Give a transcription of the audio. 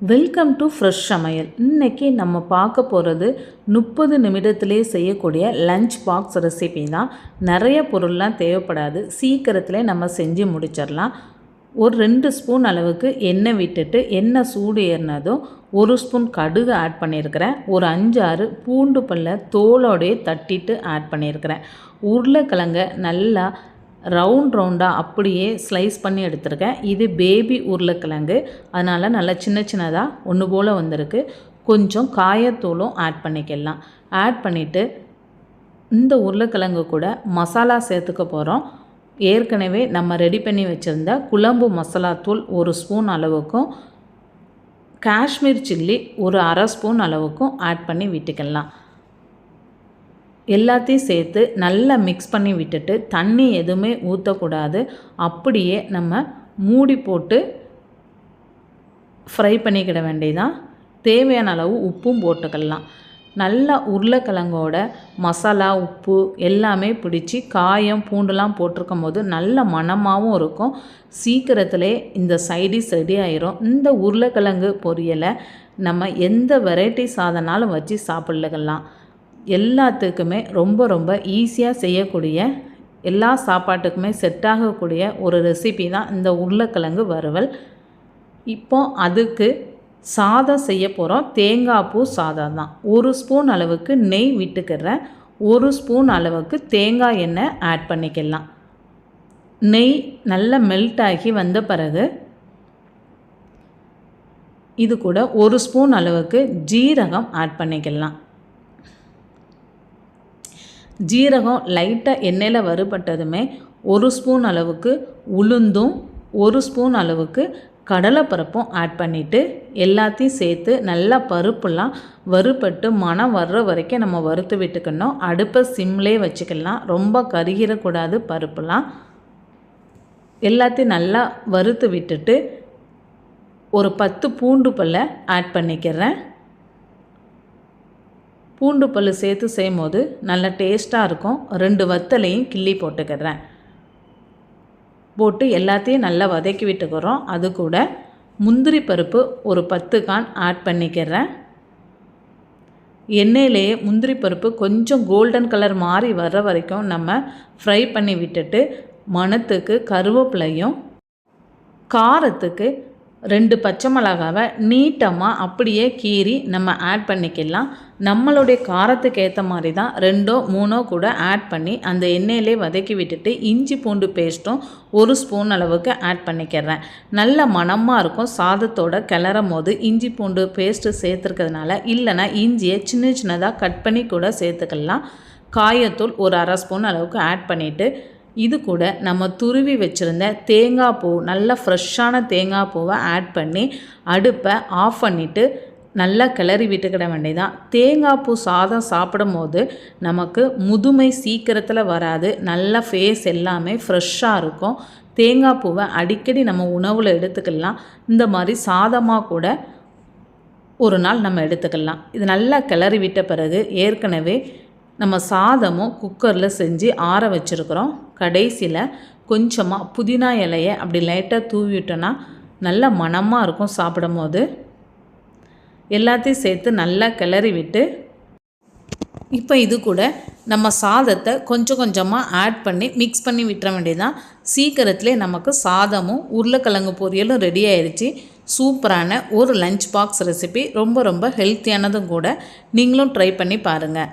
Welcome to fresh சமையல். இன்றைக்கி நம்ம பார்க்க போகிறது முப்பது நிமிடத்திலே செய்யக்கூடிய லஞ்ச் பாக்ஸ் ரெசிபி தான். நிறைய பொருள்லாம் தேவைப்படாது. சீக்கிரத்திலே நம்ம செஞ்சு முடிச்சிடலாம். ஒரு ரெண்டு ஸ்பூன் அளவுக்கு எண்ணெய் விட்டுட்டு எண்ணெய் சூடு ஏறினதும் ஒரு ஸ்பூன் கடுகு ஆட் பண்ணியிருக்கிறேன். ஒரு அஞ்சாறு பூண்டு பல்ல தோலோடையே தட்டிட்டு ஆட் பண்ணியிருக்கிறேன். உருளைக்கிழங்க நல்லா ரவுண்ட் ரவுண்டாக அப்படியே ஸ்லைஸ் பண்ணி எடுத்திருக்கேன். இது பேபி உருளைக்கிழங்கு. அதனால் நல்லா சின்ன சின்னதாக ஒன்று போல் வந்திருக்கு. கொஞ்சம் காயத்தூளும் ஆட் பண்ணிக்கலாம். ஆட் பண்ணிவிட்டு இந்த உருளைக்கிழங்கு கூட மசாலா சேர்த்துக்க போகிறோம் ஏற்கனவே நம்ம ரெடி பண்ணி வச்சுருந்த குழம்பு மசாலா தூள் ஒரு ஸ்பூன் அளவுக்கும் காஷ்மீர் சில்லி ஒரு அரை ஸ்பூன் அளவுக்கும் ஆட் பண்ணி விட்டுக்கலாம். எல்லாத்தையும் சேர்த்து நல்லா மிக்ஸ் பண்ணி விட்டுட்டு தண்ணி எதுவுமே ஊற்றக்கூடாது அப்படியே நம்ம மூடி போட்டு ஃப்ரை பண்ணிக்கிட வேண்டியதான் தேவையான அளவு உப்பும் போட்டுக்கலாம். நல்லா உருளைக்கிழங்கோட மசாலா உப்பு எல்லாமே பிடிச்சி காயம் பூண்டுலாம் போட்டிருக்கும் போது நல்ல மணமாகவும் இருக்கும். சீக்கிரத்திலே இந்த சைடிஷ் ரெடி ஆயிரும். இந்த உருளைக்கிழங்கு பொரியலை நம்ம எந்த வெரைட்டி சாதனாலும் வச்சு சாப்பிடலாம். எல்லாத்துக்குமே ரொம்ப ரொம்ப ஈஸியாக செய்யக்கூடிய எல்லா சாப்பாட்டுக்குமே செட் ஆகக்கூடிய ஒரு ரெசிபி தான் இந்த உருளைக்கிழங்கு வறுவல். இப்போ அதுக்கு சாதம் செய்ய போகிறோம் தேங்காய் பூ சாதம் தான். ஒரு ஸ்பூன் அளவுக்கு நெய் விட்டுக்கிறேன். ஒரு ஸ்பூன் அளவுக்கு தேங்காய் எண்ணெய் ஆட் பண்ணிக்கலாம். நெய் நல்லா மெல்ட் ஆகி வந்த பிறகு இது கூட ஒரு ஸ்பூன் அளவுக்கு ஜீரகம் ஆட் பண்ணிக்கலாம். ஜீரகம் லைட்டாக எண்ணெயில் வறுபட்டதுமே ஒரு ஸ்பூன் அளவுக்கு உளுந்தும் ஒரு ஸ்பூன் அளவுக்கு கடலைப்பருப்பும் ஆட் பண்ணிவிட்டு எல்லாத்தையும் சேர்த்து நல்லா பருப்புலாம் வறுபட்டு மனம் வர்ற வரைக்கும் நம்ம வறுத்து விட்டுக்கணும். அடுப்பை சிம்லேயே வச்சுக்கலாம். ரொம்ப கருகிடக்கூடாது பருப்புலாம். எல்லாத்தையும் நல்லா வறுத்து விட்டுட்டு ஒரு பத்து பூண்டு பல்ல ஆட் பண்ணிக்கிறேன். பூண்டு பல் சேர்த்து செய்யும் போது நல்ல டேஸ்ட்டாக இருக்கும். ரெண்டு வத்தலையும் கிள்ளி போட்டுக்கிறேன். போட்டு எல்லாத்தையும் நல்லா வதக்கி விட்டுக்கிறோம். அது கூட முந்திரி பருப்பு ஒரு பத்து கான் ஆட் பண்ணிக்கிறேன். எண்ணெயிலேயே முந்திரி பருப்பு கொஞ்சம் கோல்டன் கலர் மாறி வர்ற வரைக்கும் நம்ம ஃப்ரை பண்ணி விட்டுட்டு மணத்துக்கு கருவேப்பிலையும் காரத்துக்கு ரெண்டு பச்சை மிளகாவை நீட்டமாக அப்படியே கீறி நம்ம ஆட் பண்ணிக்கலாம். நம்மளுடைய காரத்துக்கு ஏற்ற மாதிரி தான் ரெண்டோ மூணோ கூட ஆட் பண்ணி அந்த எண்ணெயிலே வதக்கி விட்டுட்டு இஞ்சி பூண்டு பேஸ்ட்டும் ஒரு ஸ்பூன் அளவுக்கு ஆட் பண்ணிக்கிறேன். நல்ல மணமாக இருக்கும். சாதத்தோட கிளறும் போது இஞ்சி பூண்டு பேஸ்ட்டு சேர்த்துருக்கிறதுனால இல்லைனா இஞ்சியை சின்ன சின்னதாக கட் பண்ணி கூட சேர்த்துக்கலாம். காயத்தூள் ஒரு அரை ஸ்பூன் அளவுக்கு ஆட் பண்ணிவிட்டு இது கூட நம்ம துருவி வச்சுருந்த தேங்காய் பூ நல்ல ஃப்ரெஷ்ஷான தேங்காய் பூவை ஆட் பண்ணி அடுப்பை ஆஃப் பண்ணிவிட்டு நல்லா கிளறி விட்டுக்கிட வேண்டியதான் தேங்காய் பூ சாதம் சாப்பிடும் போது நமக்கு முதுமை சீக்கிரத்தில் வராது. நல்ல ஃபேஸ் எல்லாமே ஃப்ரெஷ்ஷாக இருக்கும். தேங்காய் பூவை அடிக்கடி நம்ம உணவில் எடுத்துக்கலாம். இந்த மாதிரி சாதமாக கூட ஒரு நாள் நம்ம எடுத்துக்கலாம். இது நல்லா கிளறி விட்ட பிறகு ஏற்கனவே நம்ம சாதமும் குக்கரில் செஞ்சு ஆற வச்சுருக்குறோம். கடைசியில் கொஞ்சமாக புதினா இலையை அப்படி லைட்டாக தூவிட்டோன்னா நல்ல மணமாக இருக்கும் சாப்பிடும் போது எல்லாத்தையும் சேர்த்து நல்லா கிளறி விட்டு இப்போ இது கூட நம்ம சாதத்தை கொஞ்சம் கொஞ்சமாக ஆட் பண்ணி மிக்ஸ் பண்ணி விட்டுற வேண்டியதான் சீக்கிரத்திலே நமக்கு சாதமும் உருளைக்கிழங்கு பொரியலும் ரெடி ஆயிடுச்சு சூப்பரான ஒரு லஞ்ச் பாக்ஸ் ரெசிபி ரொம்ப ரொம்ப ஹெல்த்தியானதும் கூட நீங்களும் ட்ரை பண்ணி பாருங்கள்